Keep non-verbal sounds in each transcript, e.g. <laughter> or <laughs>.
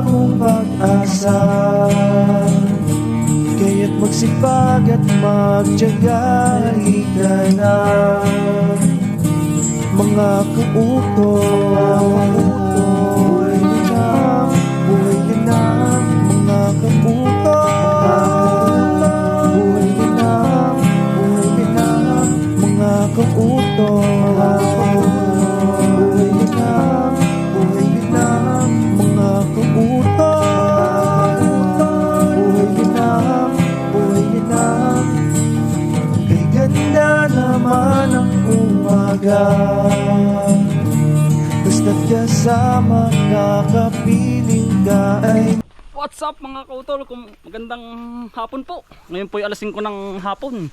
bagong pag-asa. Kaya't magsipag at magtyaga Halika na. Mga Buhay kakapiling ka ay What's up mga kautol? Magandang hapon po. Ngayon po ay alas 5 ng hapon.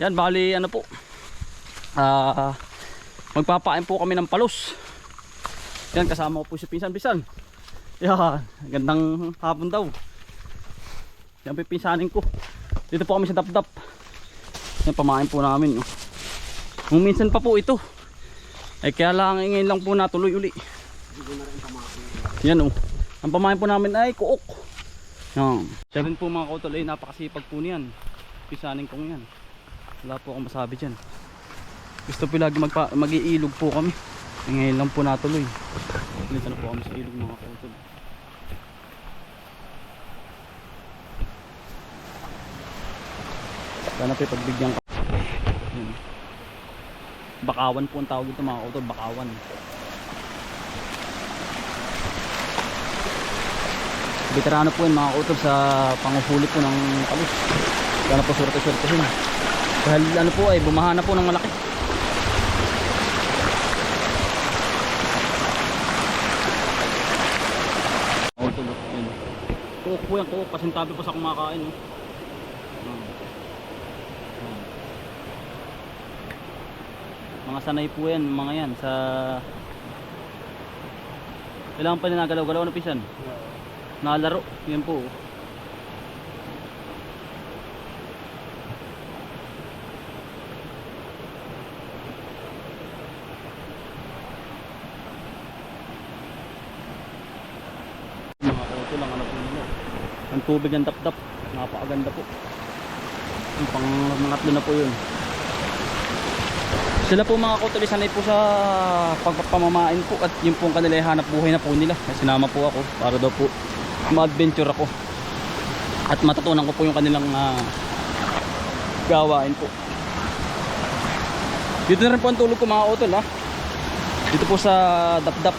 Yan, bali ano po. Ah, magpapain po kami ng palos. Yan, kasama ko po si Pinsan Bisan. Yan, gandang hapon daw. Yan po pinsanin ko. Dito po kami sa dapdap. Yan, pamain po namin. Oh. Kung minsan pa po ito. Ay kaya lang ngayon lang po natuloy uli. Yan oh. Ang pamain po namin ay kuok. Yan. Siya rin po mga kautol ay napakasipag po niyan. Pisanin kong yan. Wala po akong masabi dyan. Gusto po lagi mag-iilog po kami. Eh, ngayon lang po natuloy. Dito na po kami sa ilog mga kautol. Sana po pagbigyan ka. Bakawan po ang tawag dito mga kautol. Bakawan. Veterano po yun mga kautol sa panguhuli po ng palos sana po swerte-swerte yun dahil ano po ay bumaha na po ng malaki kuok po yan kuok pasintabi po sa kumakain. Ah. Ah. mga sanay po yan mga yan sa kailangan pa nila galaw-galaw na pisan Nakalaro. Yan po. Auto lang ano po. Ang tubig ng tap-tap. Napakaganda po. Yung pang mangatlo na po yun. Sila po mga kautuloy sanay po sa pagpapamamain po at yun po ang kanila hanap buhay na po nila. Sinama po ako para daw po ma-adventure ako. At matutunan ko po yung kanilang ah, gawain po. Dito na rin po ang tulog ko mga utol ha dito po sa dapdap.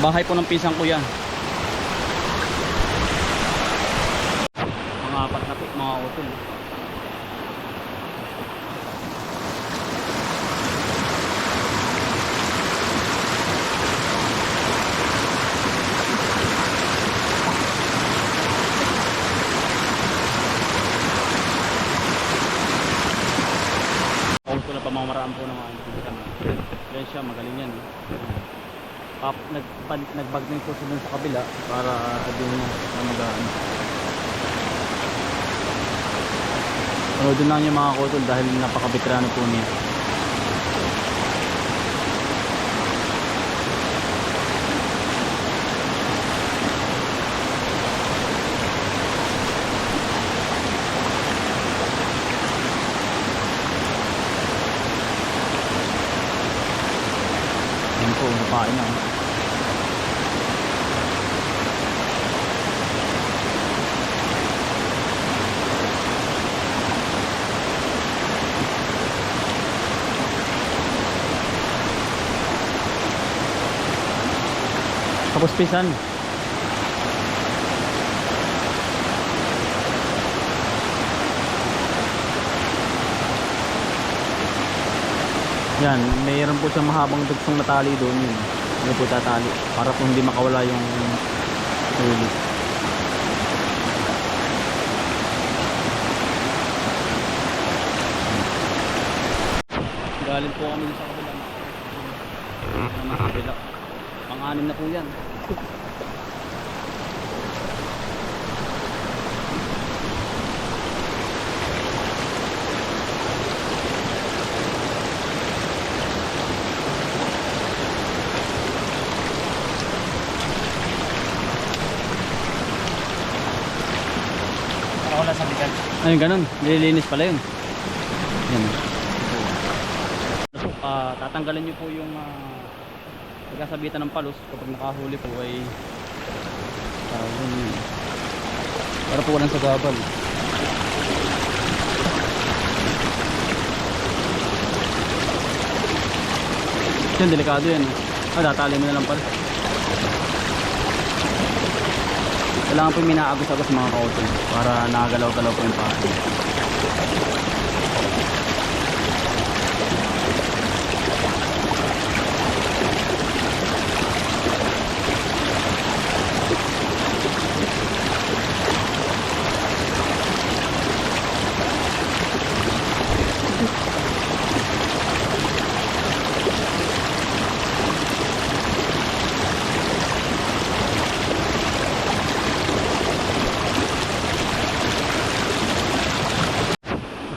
Bahay po ng pisang ko yan mga apat na po mga utol Kung ko na pamamaraan po ng mga kaibigan. Yan siya, magaling yan. Pap, nag, pan- nagbag din po siya dun sa kabila para doon niya na magaan. Ano doon na niya mga kotol dahil napakabitrano po niya. Yan po, napain na. Tapos pisan. Yan, mayroon po siyang mahabang dugsong na tali doon yun. Ano po tatali para po hindi makawala yung huli. Galing po kami sa kabila. Sa kabila. Pang-anim na po yan wala sa likod. Ano ganun? Nililinis pala yun. Yan. So, uh, tatanggalin niyo po yung uh, pagkasabitan ng palos kapag nakahuli po ay ah, yun, para po walang sagabal. Yan, delikado yan. Ah, tatali mo na lang pala. Kailangan po minaagos-agos mga kautol para nakagalaw-galaw po yung paa.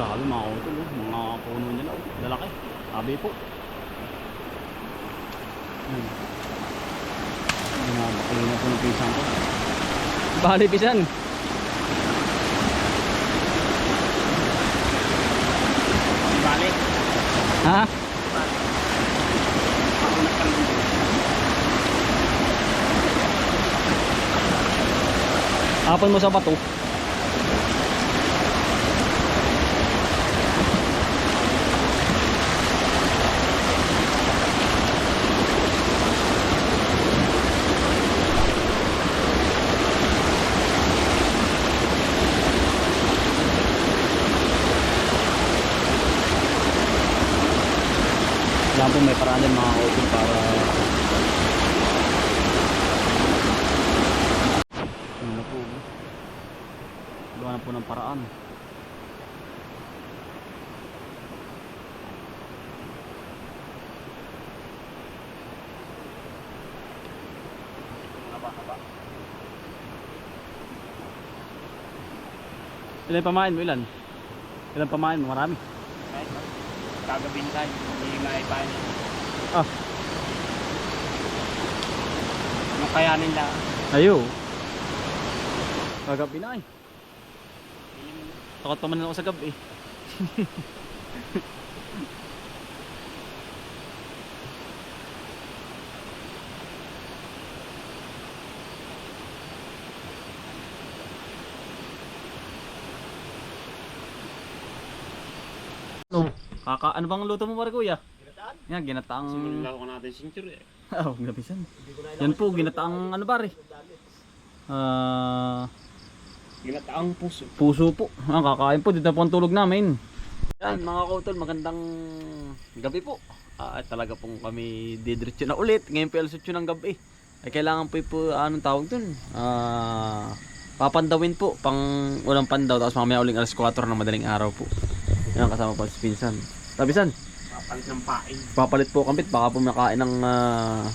Grabe mga kautol, oh. mga puno nila. Oh. Lalaki. Sabi po. Hmm. Pinapakuli na po ng pisang ko. Bali pisan. Balik. Ha? Hapon mo sa bato. Kailangan may paraan din mga kautol para Ano na po Gawa na po ng paraan Ilan pamain mo ilan? Ilan pamain mo? Marami Kagabin tayo. Hindi maipain. Ah. Yung kayanin lang. Ayo Kagabi na eh Takot pa man ako sa gabi <laughs> No. Kaka ano bang luto mo pare kuya? Ginataang. Yan, ginataang. Simulan ko natin century eh. Oh, gabisan. Yan po, ginataang ano pare? Ah, Ginataang puso. puso po. Ah, kakain po, dito po ang tulog namin. Yan mga kautol, magandang gabi po. Ah, talaga pong kami didiretso na ulit. Ngayon po alas 8 ng gabi. Ay kailangan po po anong tawag dun? Ah, papandawin po pang walang pandaw tapos mamaya uling alas 4 ng madaling araw po. Yan kasama po si Pinsan. Tabisan, Papalit ng pain. papalit po kambit baka po makain ng ah,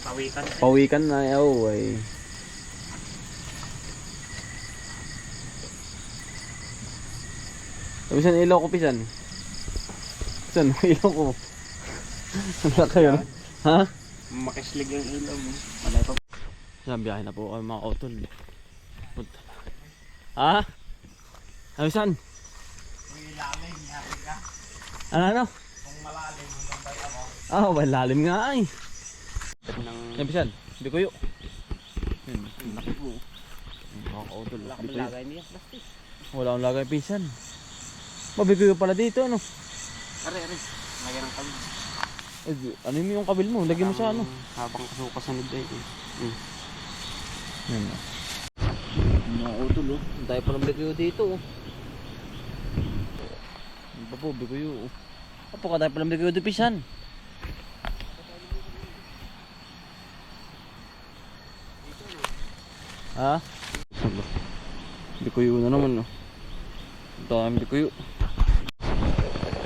Pawikan. Pawikan na yaw ay. Sabi saan ilaw ko pisan? Saan <laughs> ilaw ko? Ang laki yun. Ha? Makislig yung ilaw mo. Malay pa. Saan biyahe na po kami mga kautol. Ha? Sabi saan? Ano ano? Kung malalim, magambay ako. Ah, oh, lalim nga ay. Nang Sabi saan? Hindi ko. Yan, ang laki po. Mga kautol. wala ko yun. lagay niya. Plastic. Wala akong lagay pisan. Mabigoy pala dito ano. Are, are. Lagay ng kabil. Eh, ano yung kabil mo? Lagyan mo sa ano. Habang kasuka sa nid eh. Mm. Yan na. Utol oh. Ang tayo pa ng dito oh. Pa po bigoy oh. Apo ka tayo pa ng bigoy dito pisan. Ha? Bikuyo na naman oh. Dami bikuyo.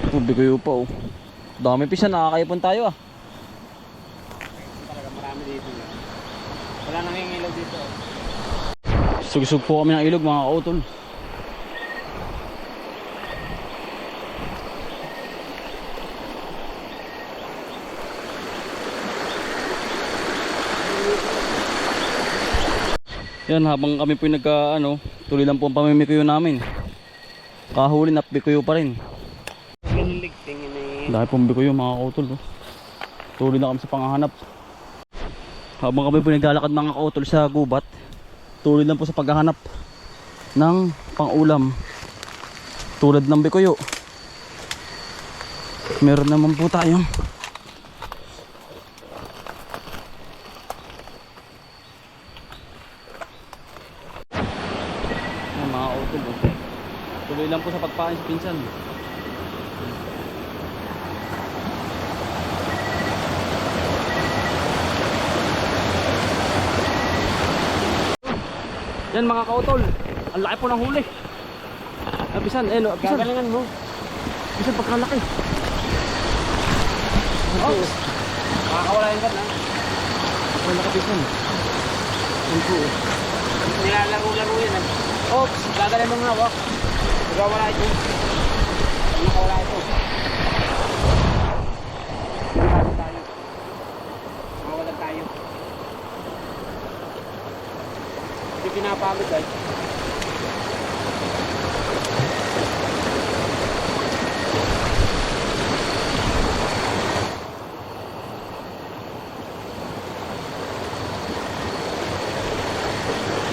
Oh, bikuyo pa oh. Dami pisan nakakaipon tayo ah. Talaga marami dito. Wala nang ilaw dito. Sugsug po kami ng ilog mga kautol. Yan, habang kami po yung nagka, ano, tuloy lang po ang pamimikuyo namin. Kahuli na bikuyo pa rin. Dahil pong bikuyo mga kautol. Oh. Tuloy na kami sa panghahanap. Habang kami po naglalakad mga kautol sa gubat, tuloy lang po sa paghahanap ng pangulam. Tulad ng bikuyo. Meron naman po tayong Yan, mga kautol. Oh. Tuloy lang po sa pagpain sa pinsan. Yan mga kautol. Ang laki po ng huli. Abisan, eh no, abisan. Gagalingan mo. Abisan pagkalaki. Oh. Makakawala yun ka na. Ang laki abisan. Yan po. oh. Nilalaro-laro yan eh. Oops, gagaling mo nga wak. Magawala ito. Makawala ito. Mawalan tayo. Mawalan tayo. Hindi.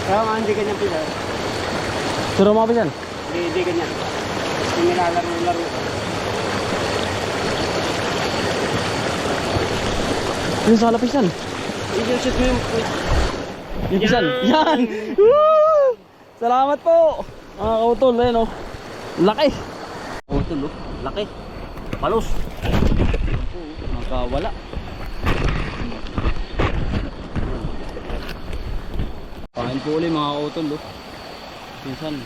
Kaya nga hindi ganyan pila. Turo mo abisan. Hindi, hindi ganyan. Hindi nilalaro-laro. Ano sa lapisan? I-shoot mo yung... Yung pisan. Yan! Yan! Woo! Salamat po! Mga kautol, ayun oh. Laki! Kautol oh, laki. Palos. Yan. Nakawala. Kain po ulit mga kautol oh. Pinsan.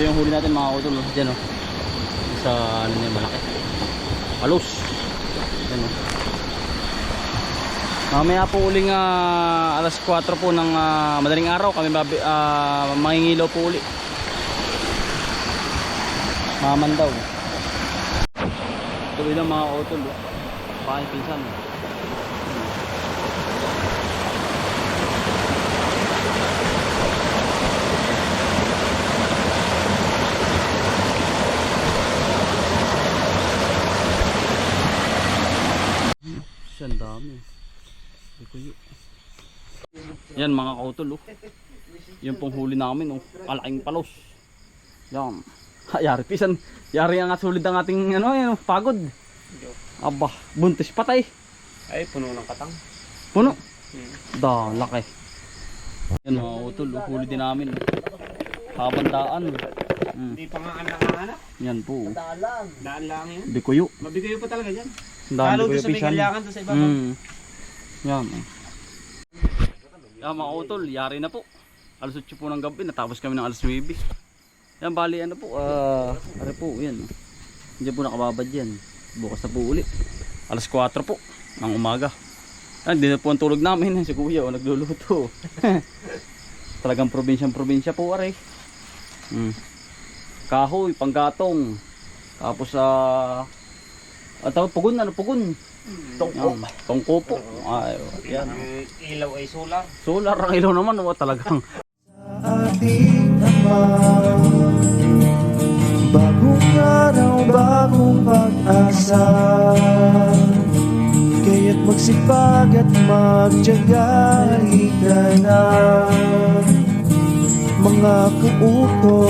Ito yung huli natin mga kautol oh. Diyan oh. Sa ano niya malaki. Palos. Yan oh. Mamaya po uling ah, alas 4 po ng ah, madaling araw kami babi, ah, mangingilaw po uli. Maman. Tuloy lang mga kautol. Oh. Pakin pinsan. Siya, ang dami. Ay, kuyo. Yan mga kautol oh. Yan pong huli namin oh. Kalaking palos. Yan. <laughs> Ha, yari pisan. Yari ang sulit ang ating ano yan oh, pagod. Aba, buntis patay. Ay, puno ng katang. Puno. Hmm. Da, laki. Yan mga kautol, oh, huli din namin. oh. Kabandaan. Mm. Hindi pa nga ang nakahanap. Yan po. oh. Daan lang yun. Bikuyo. Mabigayo pa talaga dyan. Dami Lalo doon sa may kalyakan doon sa iba. Mm. Yan. oh. Yan mga utol, yari na po. Alas 8 po ng gabi, natapos kami ng alas 9. Yan, bali ano po, ah, ano po, yan. Diyan po nakababad yan. Bukas na po uli. Alas 4 po, ng umaga. Yan, di na po ang tulog namin. <laughs> Si kuya, oh, nagluluto. <laughs> Talagang probinsyang probinsya po, aray. Mm. Kahoy, panggatong. Tapos sa... Uh, tawag pugon, ano pugon? Tungko. Tungko po. Ay, yan. Ang ilaw ay solar. Solar ang ilaw naman, oh, talagang. ating Ama Bagong araw, bagong pag-asa Kaya't magsipag at magtyaga Halika na Mga kuuto